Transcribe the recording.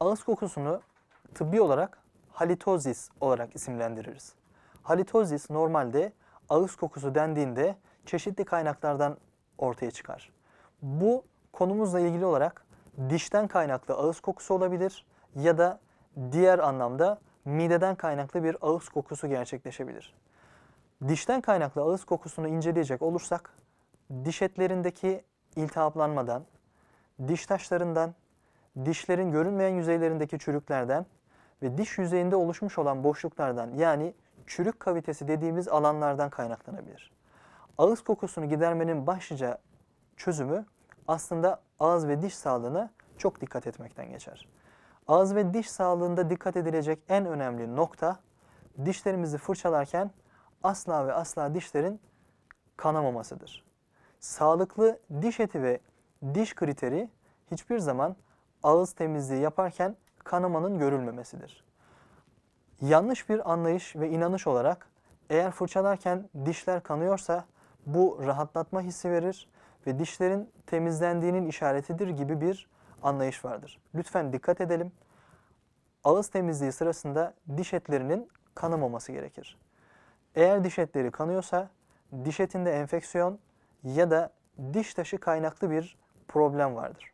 Ağız kokusunu tıbbi olarak halitozis olarak isimlendiririz. Halitozis normalde ağız kokusu dendiğinde çeşitli kaynaklardan ortaya çıkar. Bu konumuzla ilgili olarak dişten kaynaklı ağız kokusu olabilir ya da diğer anlamda mideden kaynaklı bir ağız kokusu gerçekleşebilir. Dişten kaynaklı ağız kokusunu inceleyecek olursak diş etlerindeki iltihaplanmadan, diş taşlarından, dişlerin görünmeyen yüzeylerindeki çürüklerden ve diş yüzeyinde oluşmuş olan boşluklardan yani çürük kavitesi dediğimiz alanlardan kaynaklanabilir. Ağız kokusunu gidermenin başlıca çözümü aslında ağız ve diş sağlığına çok dikkat etmekten geçer. Ağız ve diş sağlığında dikkat edilecek en önemli nokta dişlerimizi fırçalarken asla ve asla dişlerin kanamamasıdır. Sağlıklı diş eti ve diş kriteri hiçbir zaman ağız temizliği yaparken kanamanın görülmemesidir. Yanlış bir anlayış ve inanış olarak eğer fırçalarken dişler kanıyorsa bu rahatlatma hissi verir ve dişlerin temizlendiğinin işaretidir gibi bir anlayış vardır. Lütfen dikkat edelim. Ağız temizliği sırasında diş etlerinin kanamaması gerekir. Eğer diş etleri kanıyorsa diş etinde enfeksiyon ya da diş taşı kaynaklı bir problem vardır.